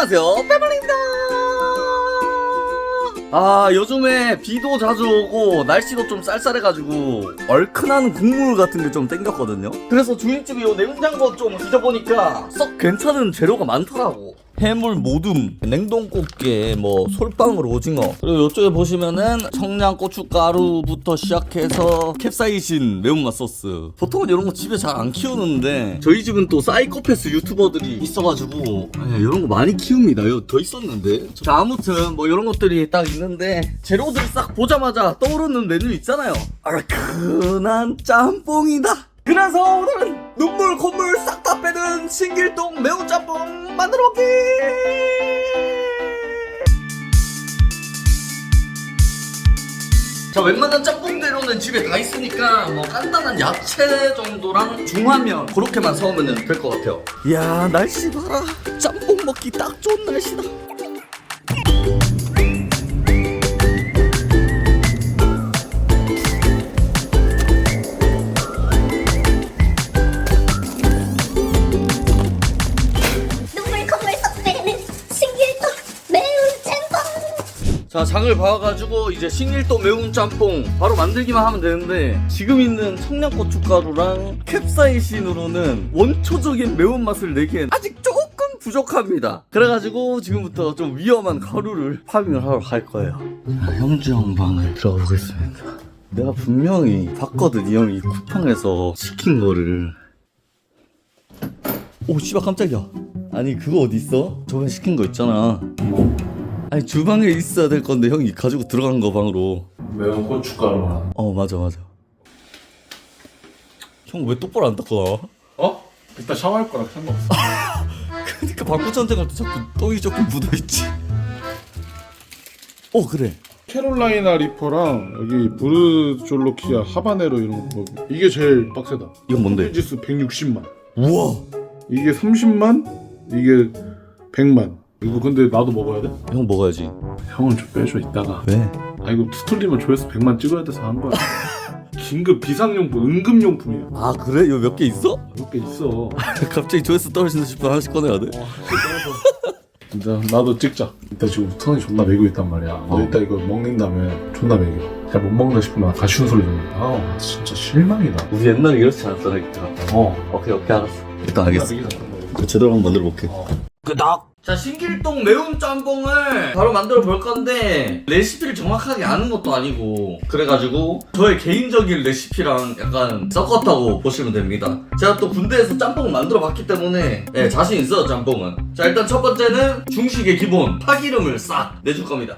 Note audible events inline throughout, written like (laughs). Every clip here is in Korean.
안녕하세요. 빼발입니다. 아 요즘에 비도 자주 오고 날씨도 좀 쌀쌀해가지고 얼큰한 국물 같은 게 좀 땡겼거든요. 그래서 주인집이 요 냉장고 좀 뒤져보니까 썩 괜찮은 재료가 많더라고 해물 모둠, 냉동꽃게, 뭐 솔방울 오징어. 그리고 이쪽에 보시면은 청양 고춧가루부터 시작해서 캡사이신 매운맛 소스. 보통은 이런 거 집에 잘 안 키우는데 저희 집은 또 사이코패스 유튜버들이 있어가지고 네, 이런 거 많이 키웁니다. 이거 더 있었는데. 자 아무튼 뭐 이런 것들이 딱 있는데 재료들 싹 보자마자 떠오르는 메뉴 있잖아요. 얼큰한 짬뽕이다 그래서 오늘은 눈물 콧물 싹 다 빼는 신길동 매운 짬뽕 만들어 볼게 자 웬만한 짬뽕 재료는 집에 다 있으니까 뭐 간단한 야채 정도랑 중화면 그렇게만 사오면 될 것 같아요. 이야 날씨 봐라 짬뽕 먹기 딱 좋은 날씨다 장을 봐가지고 이제 신길도 매운 짬뽕 바로 만들기만 하면 되는데 지금 있는 청양고춧가루랑 캡사이신으로는 원초적인 매운맛을 내기엔 아직 조금 부족합니다. 그래가지고 지금부터 좀 위험한 가루를 파밍을 하러 갈 거예요. 자 형주 형 방을 들어가 보겠습니다. 내가 분명히 봤거든 이 형이 쿠팡에서 시킨 거를. 오 씨발 깜짝이야. 아니 그거 어디 있어? 저번에 시킨 거 있잖아 아니 주방에 있어야 될 건데 형이 가지고 들어간 거 방으로. 매운 고춧가루만 어 맞아 맞아. 형 왜 똑바로 안 닦아 어? 이따 샤워할 거랑 상관없어. (laughs) 그러니까 방구 전쟁할 때 자꾸 똥이 조금 묻어있지. 어 그래. 캐롤라이나 리퍼랑 여기 부르졸로키아 하바네로 이런 거. 이게 제일 빡세다. 이건 뭔데? 지수 160만. 우와. 이게 30만 이게 100만 이거 근데 나도 먹어야 돼? 형 먹어야지. 형은 좀 빼줘 이따가. 왜? 아 이거 투툴리면 조회수 100만 찍어야 돼서 한 거야. (laughs) 긴급 비상용품 응급용품이야 아 그래? 이거 몇 개 있어? 몇 개 있어. (laughs) 갑자기 조회수 떨어지는 싶어 하나씩 꺼내야 돼? 진짜 나도 찍자. 이따 지금 ton이 존나 매고 있단 말이야. 너 이따 이거 먹는 다음에 존나 매겨. 야못 먹는다 싶으면 가시는 소리 듣는 아 진짜 실망이다. 우리 옛날에 이렇지 않았잖아 이때 어. 오케이 오케이 알았어. 일단 알겠어. 그 제대로 한번 만들어 볼게. 끄덕. 자 신길동 매운 짬뽕을 바로 만들어 볼 건데 레시피를 정확하게 아는 것도 아니고 그래가지고 저의 개인적인 레시피랑 약간 섞었다고 보시면 됩니다. 제가 또 군대에서 짬뽕을 만들어 봤기 때문에 네, 자신 있어요 짬뽕은. 자 일단 첫 번째는 중식의 기본 파기름을 싹 내줄 겁니다.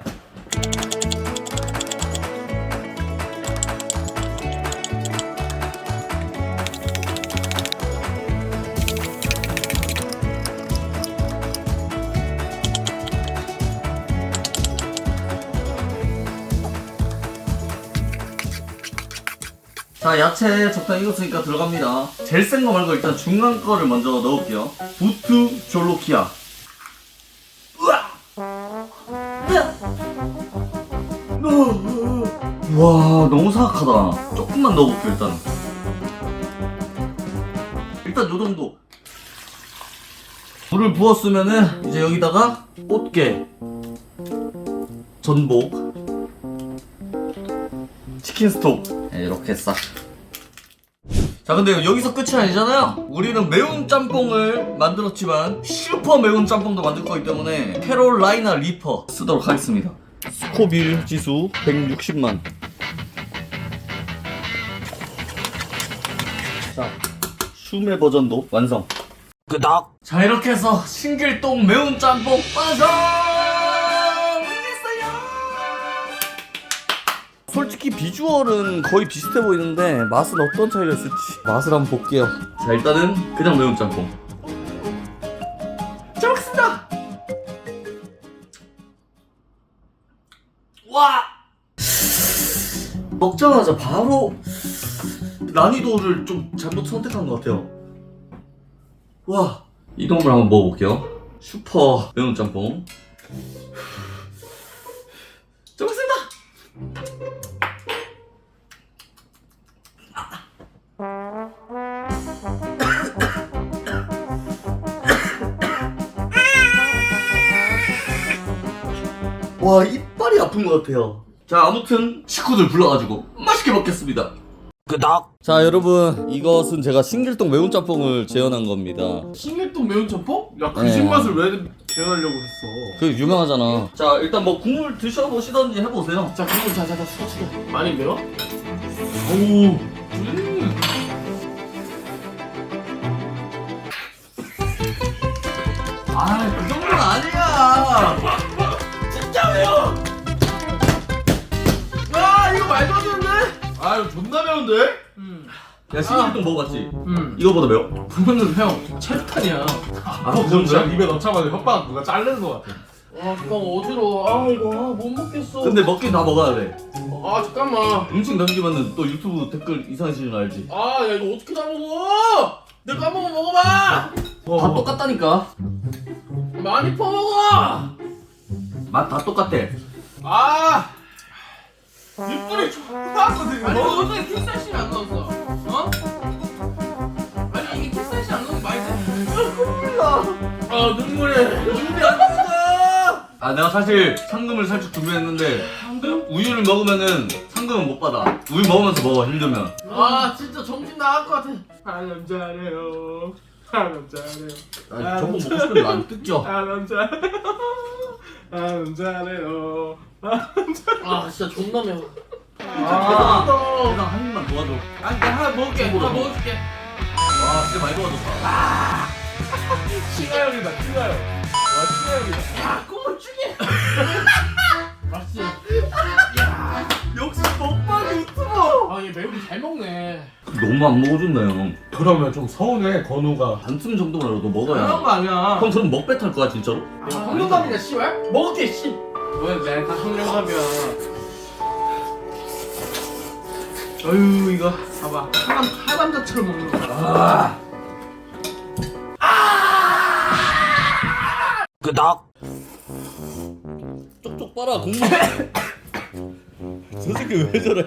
자 야채 적당히 익었으니까 들어갑니다. 제일 센 거 말고 일단 중간 거를 먼저 넣을게요. 부트 졸로키아. 으아! 와 너무 사악하다. 조금만 넣어볼게요 일단. 일단 요 정도. 물을 부었으면은 이제 여기다가 꽃게 전복 치킨 스톡. 네, 이렇게 싹. 자 근데 여기서 끝이 아니잖아요. 우리는 매운 짬뽕을 만들었지만 슈퍼 매운 짬뽕도 만들 거기 때문에 캐롤라이나 리퍼 쓰도록 하겠습니다. 스코빌 지수 160만. 자 슈메 버전도 완성. 끄덕 자 이렇게 해서 신길동 매운 짬뽕 완성 솔직히 비주얼은 거의 비슷해 보이는데 맛은 어떤 차이가 있을지. 맛을 한번 볼게요. 자 일단은 그냥 매운 짬뽕. 잘 먹겠습니다! 와! 먹자마자 바로 난이도를 좀 잘못 선택한 것 같아요. 와 이동을 한번 먹어볼게요. 슈퍼 매운 짬뽕 와 이빨이 아픈 것 같아요 자 아무튼 식구들 불러가지고 맛있게 먹겠습니다 끄덕 자 여러분 이것은 제가 신길동 매운 짬뽕을 재현한 겁니다 신길동 매운 짬뽕? 야, 그 네. 신맛을 왜 재현하려고 했어? 그 유명하잖아 자 일단 뭐 국물 드셔보시던지 해보세요 자, 그럼 자, 자, 자, 숙여, 숙여. 많이 매워? 오. 음. 아그 정도는 아니야 말도 안 되는데? 아, 이거 존나 매운데? 음. 야 신길동 먹어봤지? 음. 이거보다 매워? 그거는 형, 체탄이야. 아, 그그 진짜 정도야? 입에 넣자마자 혓바닥 누가 자르는 것 같아. 아, 잠깐 어지러워. 아, 이거 아, 못 먹겠어. 근데 먹긴 다 먹어야 돼 아, 잠깐만. 음식 남기면은 또 유튜브 댓글 이상해지는 거 알지? 아, 야, 이거 어떻게 다 먹어? 내가 한번 먹어봐. 다 똑같다니까 많이 퍼먹어. 맛 다 똑같아 아, 이빨이 존나 아프거든. 아니, 어제 킥사신 안 넣었어. 어? 아니, 이게 킥사신 안 넣으면 많이 돼. 아, 눈물에. 눈물이 안 났어. 아 내가 사실 상금을 살짝 준비했는데 방금? 우유를 먹으면은 상금은 못 받아 우유 먹으면서 먹어 힘들면 아, 진짜 정신 나갈 것 같아. 하면 잘해요. 하면 잘해요. 아 저거 먹고 싶은데 안 뜯겨 하면 잘해요. 하면 잘해요. 아, 진짜 존나 매워. 아 아, 한 입만 도와줘 아니, 나 하나 먹을게. 하나 먹어줄게. 와 진짜 많이 도와줬다 (laughs) 칭하형이다, 칭하형. 와, 칭하형이다. 야, 꿈을 죽여. 맛있지? 역시 먹방 유튜버 아, 얘 매운 거 잘 먹네. 너무 안 먹어준다 형 그러면 좀 서운해, 건우가. 반쯤 정도라도 그런 먹어야 거 아니야. 형 저는 먹배 탈 거야 진짜로? 내가 황룡감이냐, 씨발? 먹을게, 씨. 왜 내가 황룡감이야. 어휴, 이거. 봐봐. 하남, 하남자처럼 먹는 거야. 끄덕 쪽쪽 빨아 국물 저 새끼 왜 저래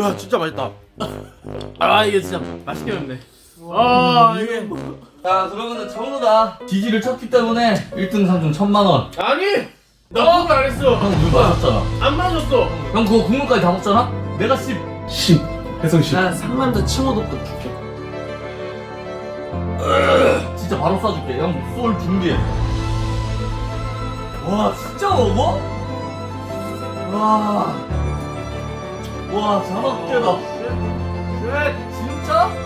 야, 진짜 맛있다. 아, 이게 진짜 맛있게 맵네. 아, 이게. 자 그러면은 전부 다 지지를 쳤기 때문에 1등 상금 천만 원. 아니! 나 그거 안 했어. 형물 마셨잖아. 안 마셨어. 형 그거 국물까지 다 먹잖아? 내가 10. 10. 혜성 10. 난 상남자 칭호도 줄게. 진짜 바로 쏴줄게. 형 쏠 준비해. 와 진짜 먹어? 와. 와 자막깨다. 쉣! 진짜?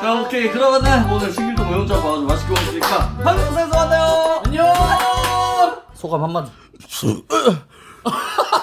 자 오케이 그러면은 오늘 신길동 매운자 봐가지고 맛있게 먹었으니까 영상에서 만나요. 안녕! 소감 한마디. (laughs)